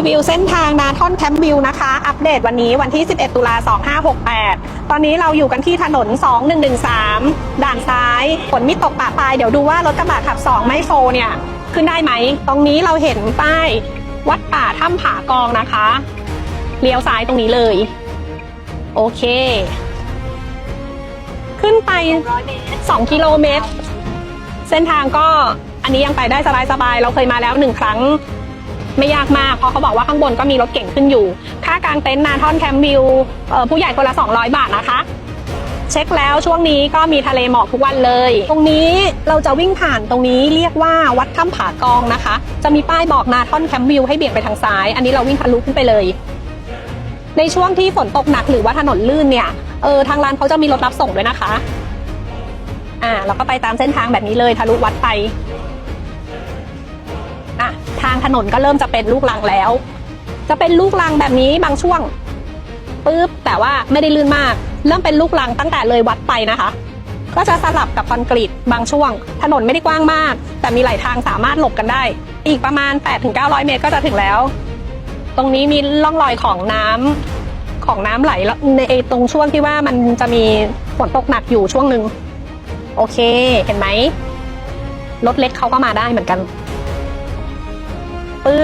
รีวิวเส้นทางนาท่อนแคมป์วิวนะคะ อัปเดตวันนี้วันที่ 11 ตุลา2568 ตอนนี้เราอยู่กันที่ถนน 2113 ด่านซ้ายฝนมิตกปะปลาย เดี๋ยวดูว่ารถกระบะขับ 2 ไม่โฟเนี่ย ขึ้นได้ไหม ตรงนี้เราเห็นป้ายวัดป่าถ้ำผากองนะคะ เลี้ยวซ้ายตรงนี้เลย โอเค ขึ้นไป 2 กิโลเมตร เส้นทางก็อันนี้ยังไปได้สบายๆ เราเคยมาแล้วหนึ่งครั้ง ไม่ยากมากเพราะเขาบอกว่าข้างบนก็มีรถเก่งขึ้นอยู่ ค่ากางเต็นท์นาทอนแคมป์วิวผู้ใหญ่คนละ 200 บาทนะคะ เช็คแล้วช่วงนี้ก็มีทะเลหมอกทุกวันเลย ตรงนี้เราจะวิ่งผ่านตรงนี้เรียกว่าวัดถ้ำผากองนะคะ จะมีป้ายบอกนาทอนแคมป์วิวให้เบี่ยงไปทางซ้าย อันนี้เราวิ่งทะลุขึ้นไปเลย ในช่วงที่ฝนตกหนักหรือว่าถนนลื่นเนี่ยเออทางร้านเขาจะมีรถรับส่งด้วยนะคะ อ่าเราก็ไปตามเส้นทางแบบนี้เลยทะลุวัดไป ทางถนนก็เริ่มจะเป็นลูกรังแล้ว จะเป็นลูกรังแบบนี้บางช่วงปุ๊บแต่ว่าไม่ได้ลื่นมาก เริ่มเป็นลูกรังตั้งแต่เลยวัดไปนะคะ ก็จะสลับกับคอนกรีตบางช่วง ถนนไม่ได้กว้างมาก แต่มีหลายทางสามารถหลบกันได้ อีกประมาณ 8-900 เมตรก็จะถึงแล้ว ตรงนี้มีร่องรอยของน้ำของน้ำไหลในตรงช่วงที่ว่ามันจะมีฝนตกหนักอยู่ช่วงหนึ่งโอเค เห็นไหมรถเล็กเขาก็มาได้เหมือนกัน ปึ๊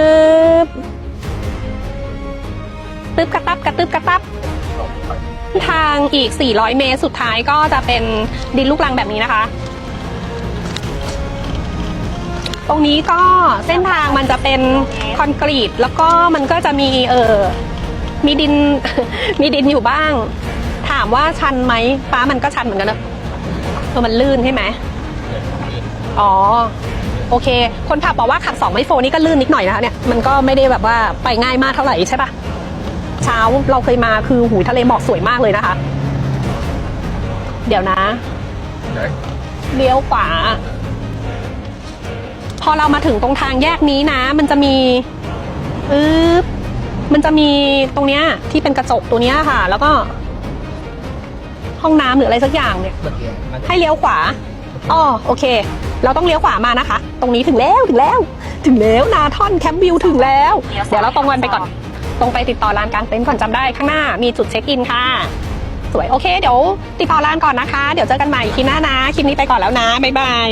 บปึ๊บกระตับกระตึ๊บกระตับ ทางอีก 400 เมตรสุดท้ายก็จะเป็นดินลูกรังแบบนี้นะคะ ตรงนี้ก็เส้นทางมันจะเป็นคอนกรีต แล้วก็มันก็จะมีเออมีดินมีดินอยู่บ้าง ถามว่าชันไหมฟ้ามันก็ชันเหมือนกันนะเออมันลื่นใช่ไหมอ๋อ โอเค คนขับบอกว่าขับสองไม่โฟนี่ก็ลื่นนิดหน่อยนะคะเนี่ยมันก็ไม่ได้แบบว่าไปง่ายมากเท่าไหร่ใช่ปะเช้าเราเคยมาคือหูทะเลหมอกสวยมากเลยนะคะ เดี๋ยวนะเลี้ยวขวา พอเรามาถึงตรงทางแยกนี้นะ มันจะมีอึ๊บมันจะมีตรงเนี้ยที่เป็นกระจกตัวเนี้ยค่ะ แล้วก็ ห้องน้ำหรืออะไรสักอย่างเนี่ย ให้เลี้ยวขวาอ๋อโอเค เราต้องเลี้ยวขวามานะคะ ตรงนี้ถึงแล้วถึงแล้ว ถึงแล้วนาทอนแคมป์วิวถึงแล้ว เดี๋ยวเราตรงวันไปก่อน ตรงไปติดต่อร้านกลางเต็นท์ก่อนจำได้ข้างหน้ามีจุดเช็คอินค่ะ สวยโอเคเดี๋ยวติดต่อร้านก่อนนะคะ เดี๋ยวเจอกันใหม่คลิปหน้านะคลิปนี้ไปก่อนแล้วนะบ๊ายบาย